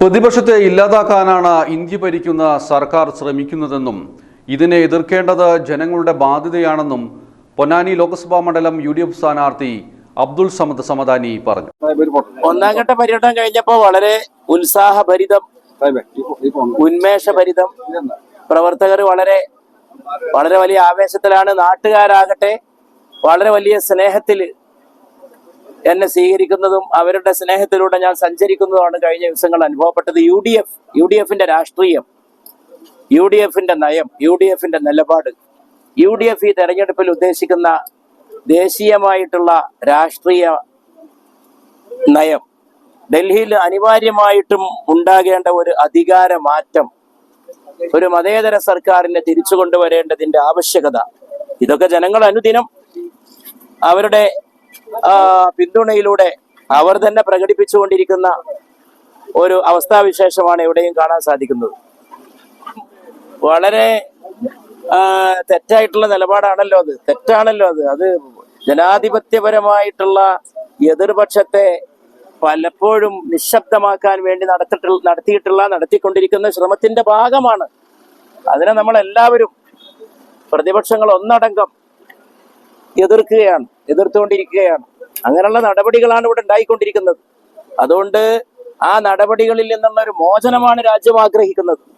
പ്രതിപക്ഷത്തെ ഇല്ലാതാക്കാനാണ് ഇന്ത്യ ഭരിക്കുന്ന സർക്കാർ ശ്രമിക്കുന്നതെന്നും ഇതിനെ എതിർക്കേണ്ടത് ജനങ്ങളുടെ ബാധ്യതയാണെന്നും പൊന്നാനി ലോക്സഭാ മണ്ഡലം യു ഡി എഫ് സ്ഥാനാർത്ഥി അബ്ദുൾ സമദ് സമദാനി പറഞ്ഞു. ഒന്നാം ഘട്ട പര്യടനം കഴിഞ്ഞപ്പോൾ വളരെ ഉത്സാഹഭരിതം ഉന്മേഷഭരിതം പ്രവർത്തകർ വളരെ വളരെ വലിയ ആവേശത്തിലാണ് നാട്ടുകാരാകട്ടെ വളരെ വലിയ സ്നേഹത്തിൽ എന്നെ സ്വീകരിക്കുന്നതും അവരുടെ സ്നേഹത്തിലൂടെ ഞാൻ സഞ്ചരിക്കുന്നതുമാണ് കഴിഞ്ഞ ദിവസങ്ങൾ അനുഭവപ്പെട്ടത്. U D F U D എഫിന്റെ രാഷ്ട്രീയം യു ഡി എഫിന്റെ നയം യു ഡി എഫിന്റെ നിലപാട് യു ഡി എഫ് ഈ തെരഞ്ഞെടുപ്പിൽ ഉദ്ദേശിക്കുന്ന ദേശീയമായിട്ടുള്ള രാഷ്ട്രീയ നയം ഡൽഹിയിൽ അനിവാര്യമായിട്ടും ഉണ്ടാകേണ്ട ഒരു അധികാര മാറ്റം ഒരു മതേതര സർക്കാരിനെ തിരിച്ചു കൊണ്ടുവരേണ്ടതിന്റെ ആവശ്യകത ഇതൊക്കെ ജനങ്ങൾ അനുദിനം അവരുടെ പിന്തുണയിലൂടെ അവർ തന്നെ പ്രകടിപ്പിച്ചുകൊണ്ടിരിക്കുന്ന ഒരു അവസ്ഥാവിശേഷമാണ് എവിടെയും കാണാൻ സാധിക്കുന്നത്. വളരെ തെറ്റായിട്ടുള്ള നിലപാടാണല്ലോ അത്. തെറ്റാണല്ലോ അത്. അത് ജനാധിപത്യപരമായിട്ടുള്ള എതിർപക്ഷത്തെ പലപ്പോഴും നിശബ്ദമാക്കാൻ വേണ്ടി നടത്തിട്ടുള്ള നടത്തിയിട്ടുള്ള നടത്തിക്കൊണ്ടിരിക്കുന്ന ശ്രമത്തിന്റെ ഭാഗമാണ്. അതിനെ നമ്മൾ എല്ലാവരും പ്രതിപക്ഷങ്ങൾ ഒന്നടങ്കം എതിർക്കുകയാണ്. എതിർത്തുകൊണ്ടിരിക്കുകയാണ്. അങ്ങനെയുള്ള നടപടികളാണ് ഇവിടെ ഉണ്ടായിക്കൊണ്ടിരിക്കുന്നത്. അതുകൊണ്ട് ആ നടപടികളിൽ നിന്നുള്ള ഒരു മോചനമാണ് രാജ്യം ആഗ്രഹിക്കുന്നത്.